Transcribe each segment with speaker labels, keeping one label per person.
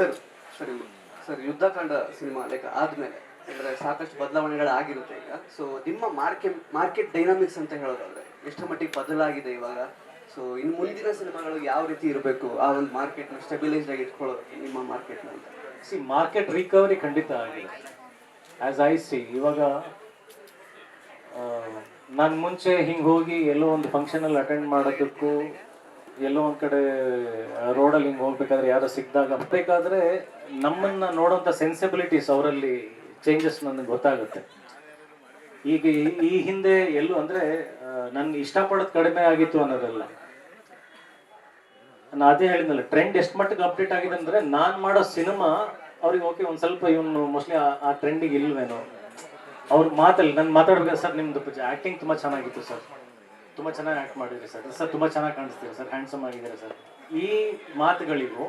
Speaker 1: Sir, ಸರಿ, sir, Yuddhakanda cinema like ಆದ್ಮೇಲೆ, ಅಂದ್ರೆ ಸಾಕಷ್ಟು ಬದಲಾವಣೆಗಳಾಗಿರುತ್ತೆ ಈಗ. ಸೊ ನಿಮ್ಮ ಮಾರ್ಕೆಟ್ ಮಾರ್ಕೆಟ್ ಡೈನಾಮಿಕ್ಸ್ ಅಂತ ಹೇಳೋದಾದ್ರೆ ಎಷ್ಟು ಮಟ್ಟಿಗೆ ಬದಲಾಗಿದೆ ಇವಾಗ? ಸೊ ಇನ್ನು ಮುಂದಿನ ಸಿನಿಮಾಗಳು ಯಾವ ರೀತಿ ಇರಬೇಕು? ಆ ಒಂದು ಮಾರ್ಕೆಟ್ನ ಸ್ಟೆಬಿಲೈಸ್ಡ್ ಆಗಿ ಇಟ್ಕೊಳ್ಳೋದು, ನಿಮ್ಮ ಮಾರ್ಕೆಟ್ನ ಅಂತ.
Speaker 2: ಸಿ ಮಾರ್ಕೆಟ್ ರಿಕವರಿ ಖಂಡಿತ ಆಗಿದೆ. ಆ್ಯಸ್ ಐ ಸಿ ಇವಾಗ ನಾನು ಮುಂಚೆ ಹಿಂಗೆ ಹೋಗಿ ಎಲ್ಲೋ ಒಂದು ಫಂಕ್ಷನಲ್ಲಿ ಅಟೆಂಡ್ ಮಾಡೋದಕ್ಕೂ ಎಲ್ಲೋ ಒಂದು ಕಡೆ ರೋಡಲ್ಲಿ ಹಿಂಗೆ ಹೋಗ್ಬೇಕಾದ್ರೆ ಯಾರೋ ಸಿಕ್ಕಿದಾಗ ಬೇಕಾದ್ರೆ ನಮ್ಮನ್ನ ನೋಡುವಂತ ಸೆನ್ಸಿಬಿಲಿಟೀಸ್ ಅವರಲ್ಲಿ ಚೇಂಜಸ್ ನನಗೆ ಗೊತ್ತಾಗುತ್ತೆ. ಈಗ ಈ- ಹಿಂದೆ ಎಲ್ಲೂ ಅಂದರೆ ನನ್ಗೆ ಇಷ್ಟಪಡೋದು ಕಡಿಮೆ ಆಗಿತ್ತು ಅನ್ನೋದಲ್ಲ. ನಾನು ಅದೇ ಹೇಳಿದ್ನಲ್ಲ ಟ್ರೆಂಡ್ ಎಷ್ಟು ಮಟ್ಟಿಗೆ ಅಪ್ಡೇಟ್ ಆಗಿದೆ ಅಂದ್ರೆ ನಾನು ಮಾಡೋ ಸಿನಿಮಾ ಅವ್ರಿಗೆ ಓಕೆ ಒಂದು ಸ್ವಲ್ಪ ಇವನು ಮೋಸ್ಟ್ಲಿ ಆ ಟ್ರೆಂಡಿಗೆ ಇಲ್ವೇನೋ. ಅವ್ರ ಮಾತಲ್ಲಿ, ನಾನು ಮಾತಾಡ್ಬೇಕು ಸರ್ ನಿಮ್ದು ಆ್ಯಕ್ಟಿಂಗ್ ತುಂಬ ಚೆನ್ನಾಗಿತ್ತು ಸರ್. ತುಂಬ ಚೆನ್ನಾಗಿ ಆ್ಯಕ್ಟ್ ಮಾಡಿದ್ರಿ ಸರ್ ಸರ್, ತುಂಬಾ ಚೆನ್ನಾಗಿ ಕಾಣಿಸ್ತೀರಿ ಸರ್ ಹ್ಯಾಂಡ್ಸಮ್ ಆಗಿದ್ದಾರೆ ಸರ್ ಈ ಮಾತುಗಳಿಗೂ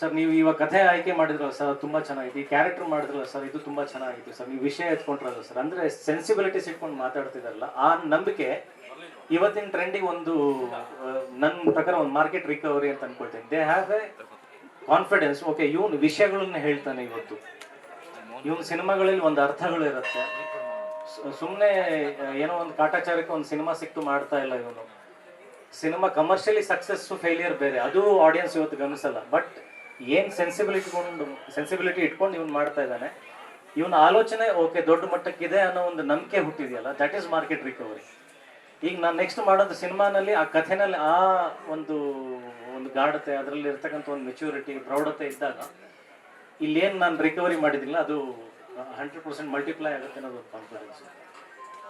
Speaker 2: ಸರ್ ನೀವು ಇವಾಗ ಕಥೆ ಆಯ್ಕೆ ಮಾಡಿದ್ರಲ್ಲ ಸರ್ ತುಂಬಾ ಚೆನ್ನಾಗಿತ್ತು. ಈ ಕ್ಯಾರೆಕ್ಟರ್ ಮಾಡಿದ್ರಲ್ಲ ಸರ್ ಇದು ತುಂಬಾ ಚೆನ್ನಾಗಿತ್ತು ಸರ್ ನೀವು ವಿಷಯ ಎತ್ಕೊಂಡ್ರಲ್ಲ ಸರ್ ಅಂದ್ರೆ ಸೆನ್ಸಿಬಿಲಿಟೀಸ್ ಇಟ್ಕೊಂಡು ಮಾತಾಡ್ತಿದಾರಲ್ಲ, ಆ ನಂಬಿಕೆ ಇವತ್ತಿನ ಟ್ರೆಂಡಿಗೆ ಒಂದು ನನ್ನ ಪ್ರಕಾರ ಒಂದು ಮಾರ್ಕೆಟ್ ರಿಕವರಿ ಅಂತ ಅನ್ಕೊಳ್ತೀನಿ. They have a confidence okay ಇವನು ವಿಷಯಗಳನ್ನ ಹೇಳ್ತಾನೆ ಇವತ್ತು. ಇವನ್ ಸಿನಿಮಾಗಳಲ್ಲಿ ಒಂದು ಅರ್ಥಗಳು ಇರುತ್ತೆ. ಸುಮ್ಮನೆ ಏನೋ ಒಂದು ಕಾಟಾಚಾರಕ್ಕೆ ಒಂದು ಸಿನಿಮಾ ಸಿಕ್ತು ಮಾಡ್ತಾ ಇಲ್ಲ ಇವನು. ಸಿನಿಮಾ ಕಮರ್ಷಿಯಲಿ ಸಕ್ಸಸ್ ಫೇಲಿಯರ್ ಬೇರೆ. ಅದು ಆಡಿಯನ್ಸ್ ಇವತ್ತು ಗಮನಿಸಲ್ಲ. ಬಟ್ ಏನ್ ಸೆನ್ಸಿಬಿಲಿಟಿ ಸೆನ್ಸಿಬಿಲಿಟಿ ಇಟ್ಕೊಂಡು ಇವನು ಮಾಡ್ತಾ ಇದ್ದಾನೆ. ಇವನ ಆಲೋಚನೆ, ಓಕೆ, ದೊಡ್ಡ ಮಟ್ಟಕ್ಕಿದೆ ಅನ್ನೋ ಒಂದು ನಂಬಿಕೆ ಹುಟ್ಟಿದೆಯಲ್ಲ ದಟ್ ಈಸ್ ಮಾರ್ಕೆಟ್ ರಿಕವರಿ ಈಗ ನಾನು ನೆಕ್ಸ್ಟ್ ಮಾಡೋದು ಸಿನಿಮಾನಲ್ಲಿ ಆ ಕಥೆನಲ್ಲಿ, ಆ ಒಂದು ಒಂದು ಗಾಢತೆ ಅದರಲ್ಲಿ ಇರ್ತಕ್ಕಂಥ ಒಂದು ಮೆಚ್ಯೂರಿಟಿ ಪ್ರೌಢತೆ ಇದ್ದಾಗ ಇಲ್ಲಿ ಏನು ನಾನು ರಿಕವರಿ ಮಾಡಿದಿಲ್ಲ ಅದು ಹಂಡ್ರೆಡ್ ಪರ್ಸೆಂಟ್ ಮಲ್ಟಿಪ್ಲೈ ಆಗುತ್ತೆ ಅನ್ನೋದು ಕಾನ್ಫಿಡೆನ್ಸ್